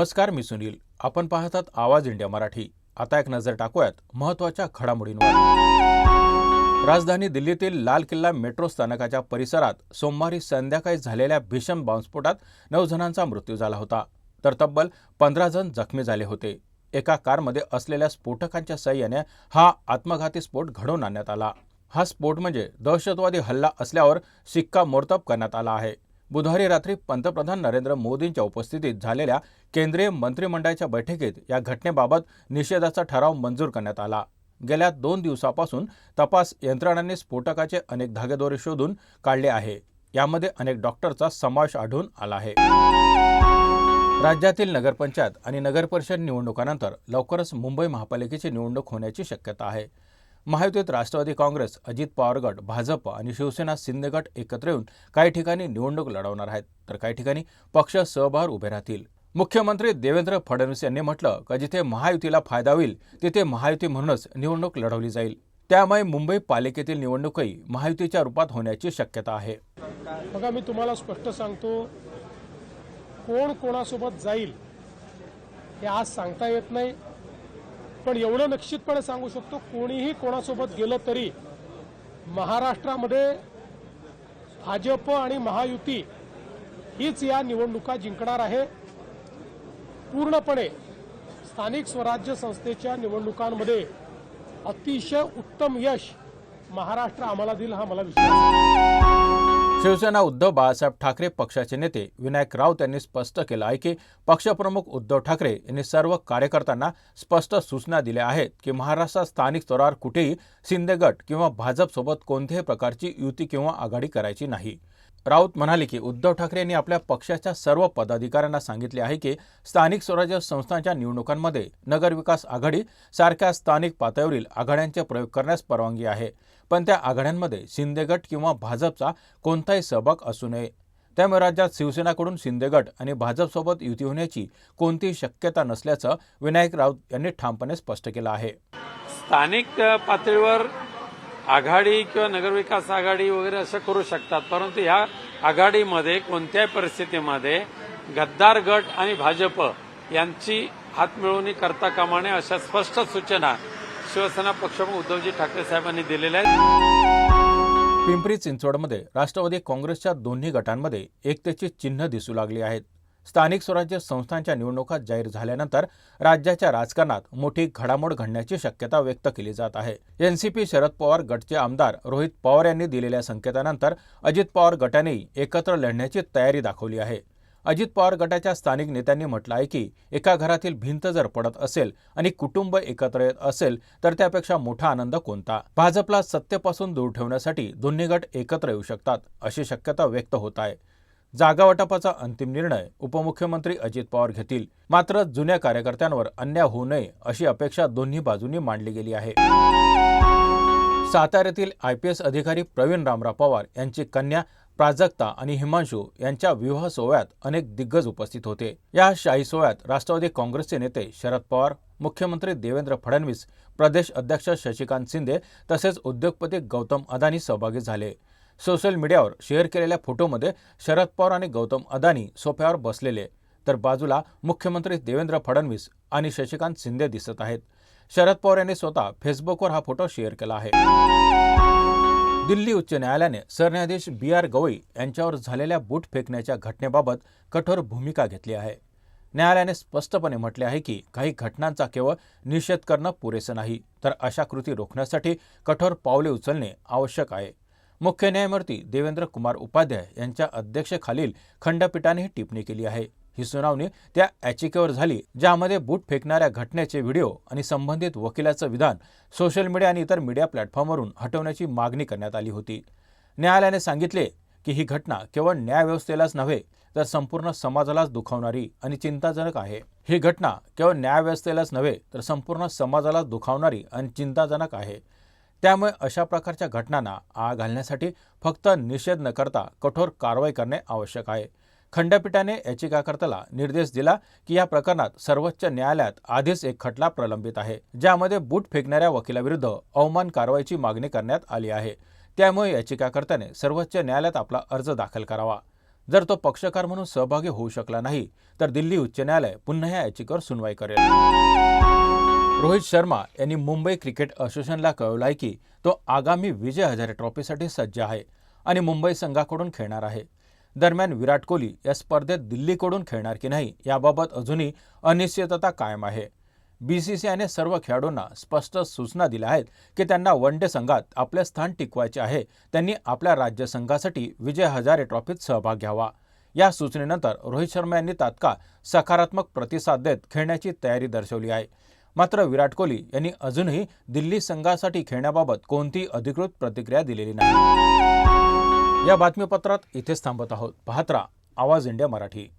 नमस्कार मी सुनील. आपण पाहतात आवाज इंडिया मराठी. आता एक नजर टाकूयात महत्त्वाच्या घडामोडींवर. राजधानी दिल्लीतील लाल किल्ला मेट्रो स्थानकाच्या परिसरात सोमवारी संध्याकाळी झालेल्या भीषण बॉम्बस्फोटात नऊ जणांचा मृत्यू झाला होता. तर तब्बल पंधरा जण जखमी झाले होते. एका कारमध्ये असलेल्या स्फोटकांच्या सहाय्याने हा आत्मघाती स्फोट घडवून आणण्यात आला. हा स्फोट म्हणजे दहशतवादी हल्ला असल्यावर शिक्कामोर्तब करण्यात आला आहे. बुधवारी रात्री पंतप्रधान नरेंद्र मोदींच्या उपस्थितीत झालेल्या केंद्रीय मंत्रिमंडळाच्या बैठकीत या घटनेबाबत निषेधाचा ठराव मंजूर करण्यात आला. गेल्या दोन दिवसापासून तपास यंत्रणांनी स्फोटकाचे अनेक धागेदोरे शोधून काढले आहे. यामध्ये अनेक डॉक्टरचा समावेश आढळून आला आहे. राज्यातील नगरपंचायत आणि नगरपरिषद निवडणुकानंतर लवकरच मुंबई महापालिकेची निवडणूक होण्याची शक्यता आहे. महायुतीत राष्ट्रवादी काँग्रेस अजित पवार गट भाजप आणि शिवसेना शिंदे गट एकत्र येऊन काही ठिकाणी निवडणूक लढवणार आहेत. तर काही ठिकाणी पक्ष सहभार उभे राहतील. मुख्यमंत्री देवेंद्र फडणवीस यांनी म्हटलं की जिथे महायुतीला फायदा होईल तिथे महायुती म्हणूनच निवडणूक लढवली जाईल. त्यामुळे मुंबई पालिकेतील निवडणूकही महायुतीच्या रूपात होण्याची शक्यता आहे. बघा मी तुम्हाला स्पष्ट सांगतो कोण कोणासोबत जाईल हे आज सांगता येत नाही. पण एवढं निश्चितपणे सांगू शकतो कोणीही कोणासोबत गेलं तरी महाराष्ट्रामध्ये भाजप आणि महायुती हीच या निवडणुका जिंकणार आहे. पूर्णपणे स्थानिक स्वराज्य संस्थेच्या निवडणुकांमध्ये अतिशय उत्तम यश महाराष्ट्र आम्हाला देईल हा मला विश्वास शिवसेना उद्धव बाळासाहेब ठाकरे पक्षाचे नेते विनायक राऊत यांनी स्पष्ट केलं आहे की पक्षप्रमुख उद्धव ठाकरे यांनी सर्व कार्यकर्त्यांना स्पष्ट सूचना दिल्या आहेत की महाराष्ट्रात स्थानिक स्तरावर कुठेही शिंदे गट किंवा भाजपसोबत कोणत्याही प्रकारची युती किंवा आघाडी करायची नाही. राऊत म्हणाले की उद्धव ठाकरे यांनी आपल्या पक्षाच्या सर्व पदाधिकाऱ्यांना सांगितले आहे की स्थानिक स्वराज्य संस्थांच्या निवडणुकांमध्ये नगरविकास आघाडी सारख्या स्थानिक पातळीवरील आघाड्यांचे प्रयोग करण्यास परवानगी आहे. पण त्या आघाड्यांमध्ये शिंदे गट किंवा भाजपचा कोणताही सहभाग असू नये. त्यामुळे राज्यात शिवसेनाकडून शिंदे गट आणि भाजपसोबत युती होण्याची कोणतीही शक्यता नसल्याचं विनायक राऊत यांनी ठामपणे स्पष्ट केलं आहे. स्थानिक पातळीवर आघाडी किंवा नगरविकास आघाडी वगैरे असं करू शकतात परंतु ह्या आघाडीमध्ये कोणत्याही परिस्थितीमध्ये गद्दार गट आणि भाजप यांची हातमिळवणी करता कामा नये अशा स्पष्ट सूचना शिवसेना पक्षप्रमुख उद्धवजी ठाकरे साहेबांनी दिलेल्या आहेत. पिंपरी चिंचवडमध्ये राष्ट्रवादी काँग्रेसच्या दोन्ही गटांमध्ये एकतेची चिन्ह दिसू लागली आहेत. स्थानिक स्वराज्य संस्थांच्या निवडणुका जाहीर झाल्यानंतर राज्याच्या राजकारणात मोठी घडामोड घडण्याची शक्यता व्यक्त केली जात आहे. एनसीपी शरद पवार गटचे आमदार रोहित पवार यांनी दिलेल्या संकेतानंतर अजित पवार गटानेही एकत्र लढण्याची तयारी दाखवली आहे. अजित पवार गटाच्या स्थानिक नेत्यांनी म्हटलं आहे की एका घरातील भिंत जर पडत असेल आणि कुटुंब एकत्र येत असेल तर त्यापेक्षा मोठा आनंद कोणता? भाजपला सत्तेपासून दूर ठेवण्यासाठी दोन्ही गट एकत्र येऊ शकतात अशी शक्यता व्यक्त होत आहे. जागा वाटपाचा अंतिम निर्णय उपमुख्यमंत्री अजित पवार घेतील. मात्र जुन्या कार्यकर्त्यांवर अन्याय होऊ नये अशी अपेक्षा दोन्ही बाजूंनी मांडली गेली आहे. साताऱ्यातील आय पी एस अधिकारी प्रवीण रामराव पवार यांची कन्या प्राजक्ता आणि हिमांशू यांच्या विवाह सोहळ्यात अनेक दिग्गज उपस्थित होते. या शाही सोहळ्यात राष्ट्रवादी काँग्रेसचे नेते शरद पवार मुख्यमंत्री देवेंद्र फडणवीस प्रदेश अध्यक्ष शशिकांत शिंदे तसेच उद्योगपती गौतम अदानी सहभागी झाले. सोशल मीडियावर शेअर केलेल्या फोटोमध्ये शरद पवार आणि गौतम अदानी सोफ्यावर बसलेले तर बाजूला मुख्यमंत्री देवेंद्र फडणवीस आणि शशिकांत शिंदे दिसत आहेत. शरद पवार यांनी स्वतः फेसबुकवर हा फोटो शेअर केला आहे. दिल्ली उच्च न्यायालयाने सरन्यायाधीश बी आर गवई यांच्यावर झालेल्या बूट फेकण्याच्या घटनेबाबत कठोर भूमिका घेतली आहे. न्यायालयाने स्पष्टपणे म्हटले आहे की काही घटनांचा केवळ निषेध करणं पुरेसं नाही तर अशा कृती रोखण्यासाठी कठोर पावले उचलणे आवश्यक आहे. मुख्य न्यायमूर्ती देवेंद्र कुमार उपाध्याय यांच्या अध्यक्षेखालील खंडपीठाने ही टिप्पणी केली आहे. ही सुनावणी त्या याचिकेवर झाली ज्यामध्ये बूट फेकणाऱ्या घटनेचे व्हिडिओ आणि संबंधित वकिलाचं विधान सोशल मीडिया आणि इतर मीडिया प्लॅटफॉर्मवरून हटवण्याची मागणी करण्यात आली होती. न्यायालयाने सांगितले की ही घटना केवळ न्यायव्यवस्थेलाच नव्हे तर संपूर्ण समाजालाच दुखावणारी आणि चिंताजनक आहे. ही घटना केवळ न्यायव्यवस्थेलाच नव्हे तर संपूर्ण समाजाला दुखावणारी आणि चिंताजनक आहे. त्यामुळे अशा प्रकारच्या घटनांना आळ घालण्यासाठी फक्त निषेध न करता कठोर कारवाई करणे आवश्यक आहे. खंडपीठाने याचिकाकर्त्याला निर्देश दिला की या प्रकरणात सर्वोच्च न्यायालयात आधीच एक खटला प्रलंबित आहे ज्यामध्ये बूट फेकणाऱ्या वकिलाविरुद्ध अवमान कारवाईची मागणी करण्यात आली आहे. त्यामुळे याचिकाकर्त्याने सर्वोच्च न्यायालयात आपला अर्ज दाखल करावा. जर तो पक्षकार म्हणून सहभागी होऊ शकला नाही तर दिल्ली उच्च न्यायालय पुन्हा या याचिकेवर सुनवाई करेल. रोहित शर्मा यांनी मुंबई क्रिकेट असोसिएशनला कळवलं आहे की तो आगामी विजय हजारे ट्रॉफीसाठी सज्ज आहे आणि मुंबई संघाकडून खेळणार आहे. दरम्यान विराट कोहली या स्पर्धेत दिल्लीकडून खेळणार की नाही याबाबत अजूनही अनिश्चितता कायम आहे. बी सी सी आयने सर्व खेळाडूंना स्पष्ट सूचना दिल्या आहेत की त्यांना वन डे संघात आपले स्थान टिकवायचे आहे. त्यांनी आपल्या राज्य संघासाठी विजय हजारे ट्रॉफीत सहभाग घ्यावा. या सूचनेनंतर रोहित शर्मा यांनी तात्काळ सकारात्मक प्रतिसाद देत खेळण्याची तयारी दर्शवली आहे. मात्र विराट कोहली यांनी अजूनही दिल्ली संघासाठी खेळण्याबाबत कोणती अधिकृत प्रतिक्रिया दिलेली नाही. या बातमीपत्रात इथेच थांबत आहोत. पाहत आवाज इंडिया मराठी.